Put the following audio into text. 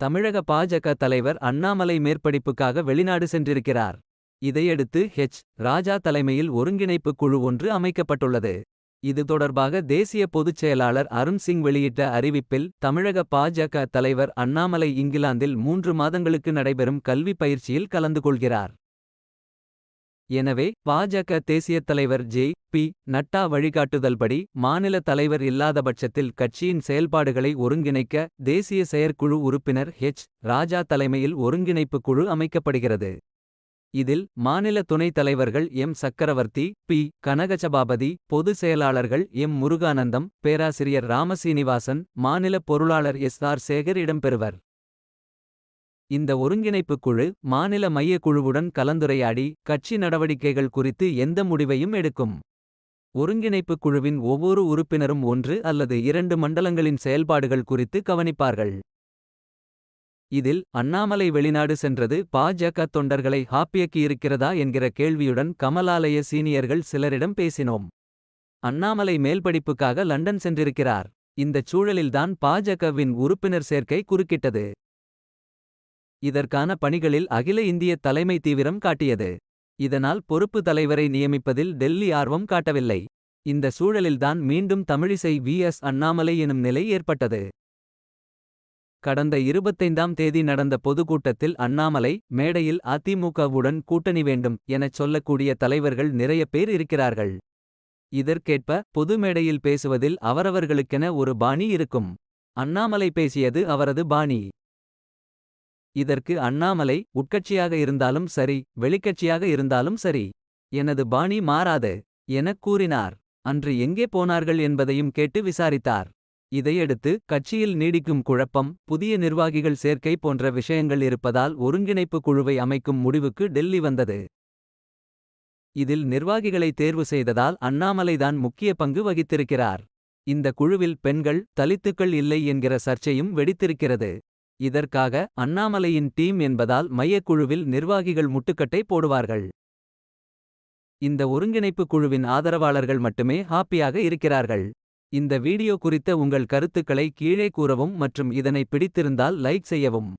தமிழக பாஜக தலைவர் அண்ணாமலை மேற்படிப்புக்காக வெளிநாடு சென்றிருக்கிறார். இதையடுத்து ஹெச். ராஜா தலைமையில் ஒருங்கிணைப்பு குழு ஒன்று அமைக்கப்பட்டுள்ளது. இது தொடர்பாக தேசிய பொதுச் செயலாளர் அருண் சிங் வெளியிட்ட அறிவிப்பில். தமிழக பாஜக தலைவர் அண்ணாமலை இங்கிலாந்தில் மூன்று மாதங்களுக்கு நடைபெறும் கல்வி பயிற்சியில் கலந்து கொள்கிறார். எனவே பாஜக தேசியத் தலைவர் ஜே. பி. நட்டா வழிகாட்டுதல்படி. மாநில தலைவர் இல்லாதபட்சத்தில் கட்சியின் செயல்பாடுகளை ஒருங்கிணைக்க. தேசிய செயற்குழு உறுப்பினர் ஹெச். ராஜா தலைமையில் ஒருங்கிணைப்பு குழு அமைக்கப்படுகிறது. இதில் மாநில துணைத் தலைவர்கள் எம். சக்கரவர்த்தி பி. கனகசபாபதி. பொது செயலாளர்கள் எம். முருகானந்தம் பேராசிரியர் ராமசீனிவாசன். மாநில பொருளாளர் எஸ். ஆர். சேகர் இடம்பெறுவர். இந்த ஒருங்கிணைப்புக் குழு மாநில மைய குழுவுடன் கலந்துரையாடி. கட்சி நடவடிக்கைகள் குறித்து எந்த முடிவையும் எடுக்கும். ஒருங்கிணைப்புக் குழுவின் ஒவ்வொரு உறுப்பினரும் ஒன்று அல்லது இரண்டு மண்டலங்களின் செயல்பாடுகள் குறித்து கவனிப்பார்கள். இதில் அண்ணாமலை வெளிநாடு சென்றது பாஜக தொண்டர்களை ஹாப்பியக்கியிருக்கிறதா என்கிற கேள்வியுடன் கமலாலய சீனியர்கள் சிலரிடம் பேசினோம். அண்ணாமலை மேல்படிப்புக்காக லண்டன் சென்றிருக்கிறார். இந்தச் சூழலில்தான் பாஜகவின் உறுப்பினர் சேர்க்கை குறுக்கிட்டது. இதற்கான பணிகளில் அகில இந்திய தலைமை தீவிரம் காட்டியது. இதனால் பொறுப்பு தலைவரை நியமிப்பதில் டெல்லி ஆர்வம் காட்டவில்லை. இந்த சூழலில்தான் மீண்டும் தமிழிசை வி. எஸ். அண்ணாமலை எனும் நிலை ஏற்பட்டது. கடந்த இருபத்தைந்தாம் தேதி நடந்த பொதுக்கூட்டத்தில் அண்ணாமலை. மேடையில் அதிமுகவுடன் கூட்டணி வேண்டும். எனச் சொல்லக்கூடிய தலைவர்கள் நிறைய பேர் இருக்கிறார்கள். இதற்கேற்ப பொது மேடையில் பேசுவதில் அவரவர்களுக்கென ஒரு பாணி இருக்கும். அண்ணாமலை பேசியது அவரது பாணி. இதற்கு அண்ணாமலை உட்கட்சியாக இருந்தாலும் சரி. வெளிக்கட்சியாக இருந்தாலும் சரி. எனது பாணி மாறாது. எனக் கூறினார். அன்று எங்கே போனார்கள் என்பதையும் கேட்டு விசாரித்தார். இதையடுத்து கட்சியில் நீடிக்கும் குழப்பம். புதிய நிர்வாகிகள் சேர்க்கை போன்ற விஷயங்கள் இருப்பதால். ஒருங்கிணைப்பு குழுவை அமைக்கும் முடிவுக்கு டெல்லி வந்தது. இதில் நிர்வாகிகளை தேர்வு செய்ததால் அண்ணாமலைதான் முக்கிய பங்கு வகித்திருக்கிறார். இந்த குழுவில் பெண்கள் தலித்துக்கள் இல்லை என்கிற சர்ச்சையும் வெடித்திருக்கிறது. இதற்காக அண்ணாமலையின் டீம் என்பதால் மையக் குழுவில் நிர்வாகிகள் முட்டுக்கட்டை போடுவார்கள். இந்த ஒருங்கிணைப்பு குழுவின் ஆதரவாளர்கள் மட்டுமே ஹாப்பியாக இருக்கிறார்கள். இந்த வீடியோ குறித்த உங்கள் கருத்துக்களை கீழே கூறவும் மற்றும் இதனை பிடித்திருந்தால் லைக் செய்யவும்.